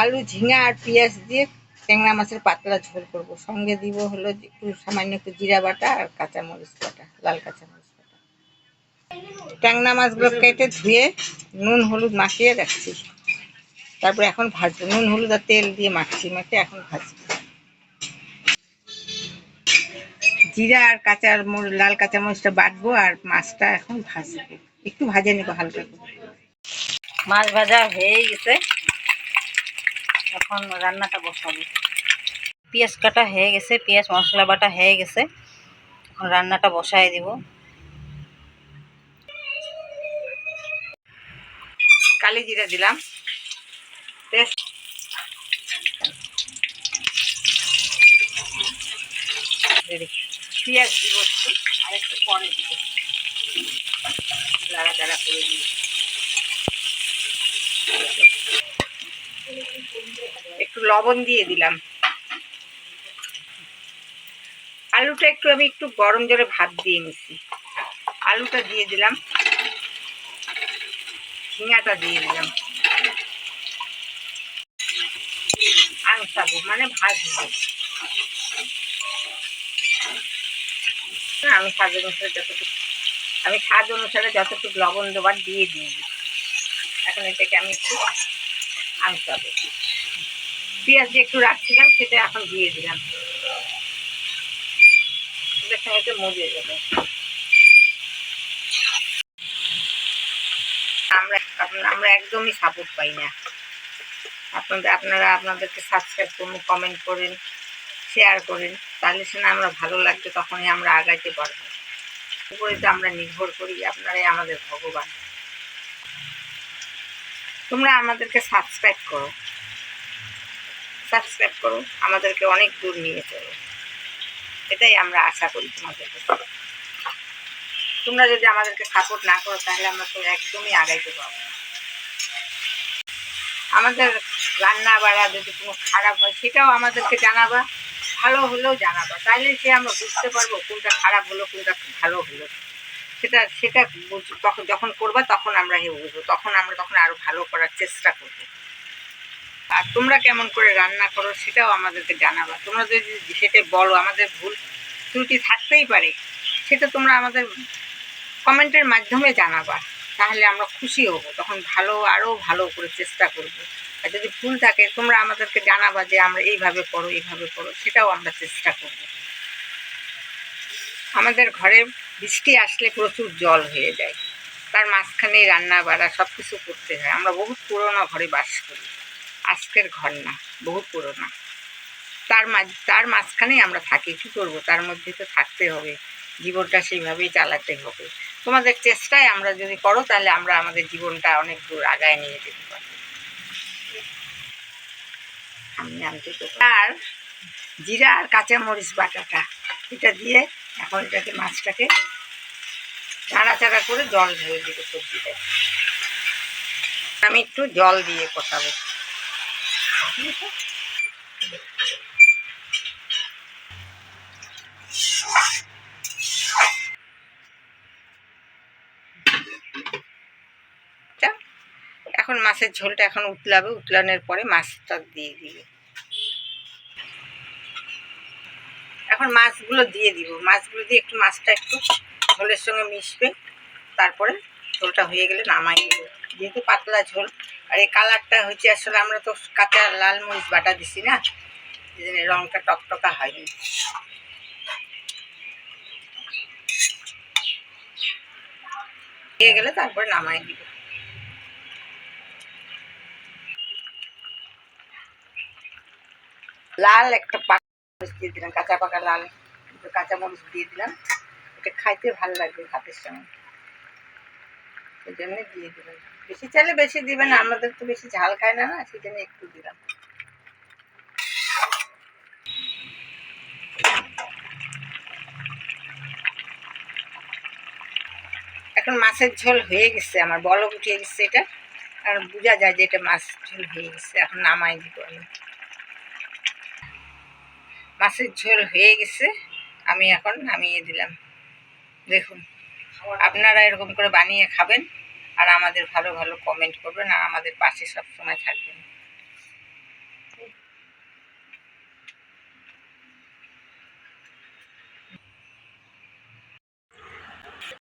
আলু, ঝিঙা আর পেঁয়াজ দিয়ে ট্যাংরা মাছের পাতলা ঝোল করব। সঙ্গে দিব হলো একটু সামান্য একটু জিরা বাটা আর কাঁচা মরিচ বাটা, লাল কাঁচা মরিচ বাটা। ট্যাংরা মাছগুলো কেটে ধুয়ে নুন, হলুদ মাখিয়ে রাখছি। তারপরে এখন ভাজবো। নুন, হলুদ আর তেল দিয়ে মাখছি, মেখে এখন ভাজবো। জিরা আর কাঁচা লাল কাঁচা মরিচটা বাটবো আর মাছটা এখন ভাজবো। একটু ভাজে নেব হালকা করে। মাছ ভাজা হয়ে গেছে। এখন রান্নাটা বসাবো। পেঁয়াজ কাটা হয়ে গেছে, পেঁয়াজ মশলা বাটা হয়ে গেছে। এখন রান্নাটা বসাই দিব। কালি জিরা দিলাম। রেডি। পেঁয়াজ দিব একটু আর একটু পরে দিব। লাড়াচাড়া করে দিই। একটু লবণ দিয়ে দিলাম। আলুটা একটু আমি একটু গরম জলে ভাত দিয়ে নিছি। আলুটা দিয়ে দিলাম। ঝিঙাটা দিয়ে দিলাম। আংসাবো মানে ভাজবো। আমি স্বাদ অনুসারে যতটুকু আমি স্বাদ অনুসারে যতটুকু লবণ দেবার দিয়ে দিয়ে দিচ্ছি এখন এটাকে আমি একটু আংসাবো পেঁয়াজ যে একটু রাখছিলাম সেটা এখন দিয়ে দিলাম। এটার সঙ্গে মজে যাবে। আমরা আমরা একদমই সাপোর্ট পাই না। আপনাদের আপনারা আপনাদেরকে সাবস্ক্রাইব করুন কমেন্ট করেন শেয়ার করেন। তাহলে সে আমরা ভালো লাগবে, তখনই আমরা আগাইতে পারব। উপরে তো আমরা নির্ভর করি, আপনারাই আমাদের ভগবান। তোমরা আমাদেরকে সাবস্ক্রাইব করো। সাবস্ক্রাইব করো আমাদেরকে অনেক দূর নিয়ে চলো এটাই আমরা আশা করি তোমাদের তোমরা যদি আমাদেরকে সাপোর্ট না করো, তাহলে আমরা তো একদমই আগাইতে পারব না। আমাদের রান্না বাড়া যদি কোনো খারাপ হয়, সেটাও আমাদেরকে জানাবা। ভালো হলেও জানাবা। তাহলে সে আমরা বুঝতে পারব কোনটা খারাপ হলো, কোনটা ভালো হলো। সেটা সেটা তখন যখন করবা, তখন আমরা বুঝব। তখন আমরা তখন আরও ভালো করার চেষ্টা করব। আর তোমরা কেমন করে রান্না করো সেটাও আমাদেরকে জানাবা। তোমরা যদি সেটা বলো, আমাদের ভুল ত্রুটি থাকতেই পারে, সেটা তোমরা আমাদের কমেন্টের মাধ্যমে জানাবা, তাহলে আমরা খুশি হব। তখন ভালো, আরও ভালো করে চেষ্টা করব। আর যদি ভুল থাকে, তোমরা আমাদেরকে জানাবা যে আমরা এইভাবে করো এইভাবে করো, সেটাও আমরা চেষ্টা করব। আমাদের ঘরে বৃষ্টি আসলে প্রচুর জল হয়ে যায়। তার মাঝখানে রান্না বাড়া সব কিছু করতে হয়। আমরা বহুত পুরোনো ঘরে বাস করি। আজকের ঘর না, বহু পুরোনো। তার মাঝ তার মাঝখানেই আমরা থাকি, কী করব? তার মধ্যে তো থাকতে হবে, জীবনটা সেইভাবেই চালাতে হবে। তোমাদের চেষ্টায় আমরা যদি করো, তাহলে আমরা আমাদের জীবনটা অনেক দূর আগায় নিয়ে যেতে পারব। আমি আর জিরা আর কাঁচা মরিচ বাটাটা, এটা দিয়ে এখন এটাকে মাছটাকে নাড়াচাড়া করে জল ঢেলে দিব সবজিটা আমি একটু জল দিয়ে কষাবো। এখন মাছের ঝোলটা এখন উতলাবে উতলানোর পরে মাছটা দিয়ে দিবে। এখন মাছগুলো দিয়ে দিব। মাছগুলো দিয়ে একটু মাছটা একটু ঝোলের সঙ্গে মিশবে, তারপরে ঝোলটা হয়ে গেলে নামাই দিব। যেহেতু পাতলা ঝোল, আর এই কালারটা হচ্ছে আসলে আমরা তো কাঁচা লাল মরিচ বাটা দিছি না জন্য রঙটা টকটকা হয়নি। হয়ে গেলে তারপরে নামাই দিব। লাল একটা পাকা মরিচ দিয়ে দিলাম, কাঁচা পাকা লাল কাঁচা মরিচ দিয়ে দিলাম। এটা খাইতে ভালো লাগবে ভাতের সঙ্গে। সেই জন্য দিয়ে দিলাম। বেশি চাইলে বেশি দিবেন, আমাদের তো বেশি ঝাল খায় না না সেই জন্য একটু দিলাম। এখন মাছের ঝোল হয়ে গেছে, আমার বলক উঠে গেছে এটা, আর বোঝা যায় যে এটা মাছ ঝোল হয়ে গেছে, এখন নামাই দিব আমি। মাছের ঝোল হয়ে গেছে, আমি এখন নামিয়ে দিলাম। দেখুন। আপনারা এরকম করে বানিয়ে খাবেন আর আমাদের ভালো ভালো কমেন্ট করবেন আর আমাদের পাশে সবসময় থাকবেন।